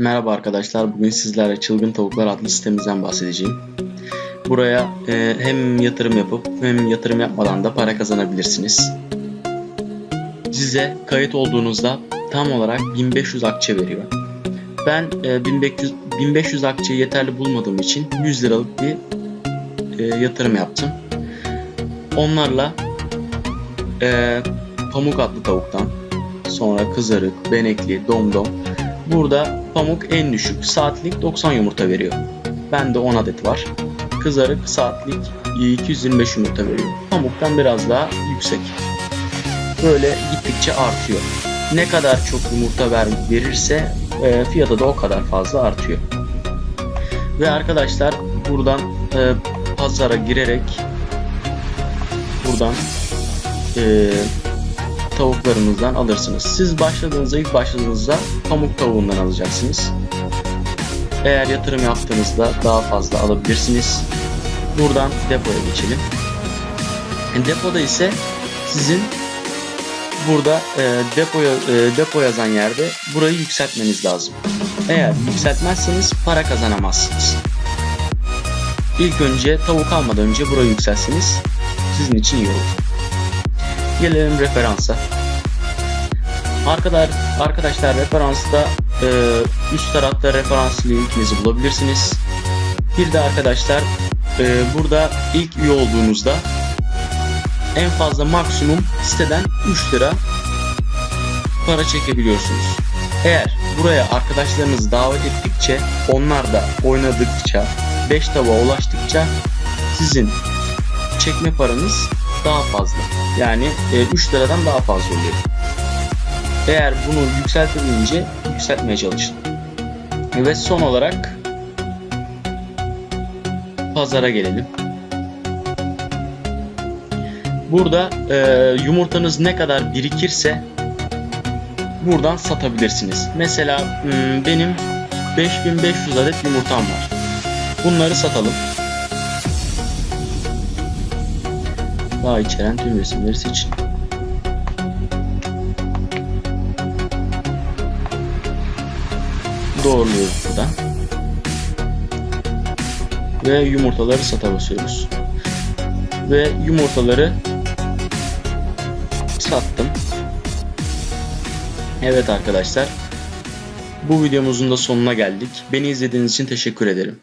Merhaba arkadaşlar. Bugün sizlerle Çılgın Tavuklar adlı sitemizden bahsedeceğim. Buraya e, hem yatırım yapıp hem yatırım yapmadan da para kazanabilirsiniz. Size kayıt olduğunuzda tam olarak 1500 akçe veriyor. Ben e, 1500, 1500 akçeyi yeterli bulmadığım için 100 liralık bir e, yatırım yaptım. Onlarla e, pamuk adlı tavuktan sonra kızarık, benekli, domdom Burada pamuk en düşük saatlik 90 yumurta veriyor. Bende 10 adet var. Kızarık saatlik 225 yumurta veriyor. Pamuktan biraz daha yüksek. Böyle gittikçe artıyor. Ne kadar çok yumurta ver, verirse e, fiyatı da o kadar fazla artıyor. Ve arkadaşlar buradan e, pazara girerek buradan e, tavuklarınızdan alırsınız. Siz başladığınızda ilk başladığınızda pamuk tavuğundan alacaksınız. Eğer yatırım yaptığınızda daha fazla alabilirsiniz. Buradan depoya geçelim. Depoda ise sizin burada e, depoya e, depo yazan yerde burayı yükseltmeniz lazım. Eğer yükseltmezseniz para kazanamazsınız. İlk önce tavuk almadan önce burayı yükseltseniz sizin için iyi olur. Gelelim referansa. Arkadaşlar, arkadaşlar referansta e, üst tarafta referans linkinizi bulabilirsiniz. Bir de arkadaşlar e, burada ilk üye olduğunuzda en fazla maksimum siteden 3 lira para çekebiliyorsunuz. Eğer buraya arkadaşlarınızı davet ettikçe onlar da oynadıkça 5 tavuğa ulaştıkça sizin çekme paranız daha fazla. Yani e, 3 liradan daha fazla oluyor. Eğer bunu yükseltebilince yükseltmeye çalışın. Ve son olarak pazara gelelim. Burada e, yumurtanız ne kadar birikirse buradan satabilirsiniz. Mesela hmm, benim 5500 adet yumurtam var. Bunları satalım. Daha içeren tüm resimleri seçin. Doğruluyoruz buradan. Ve yumurtaları sata basıyoruz. Ve yumurtaları sattım. Evet arkadaşlar. Bu videomuzun da sonuna geldik. Beni izlediğiniz için teşekkür ederim.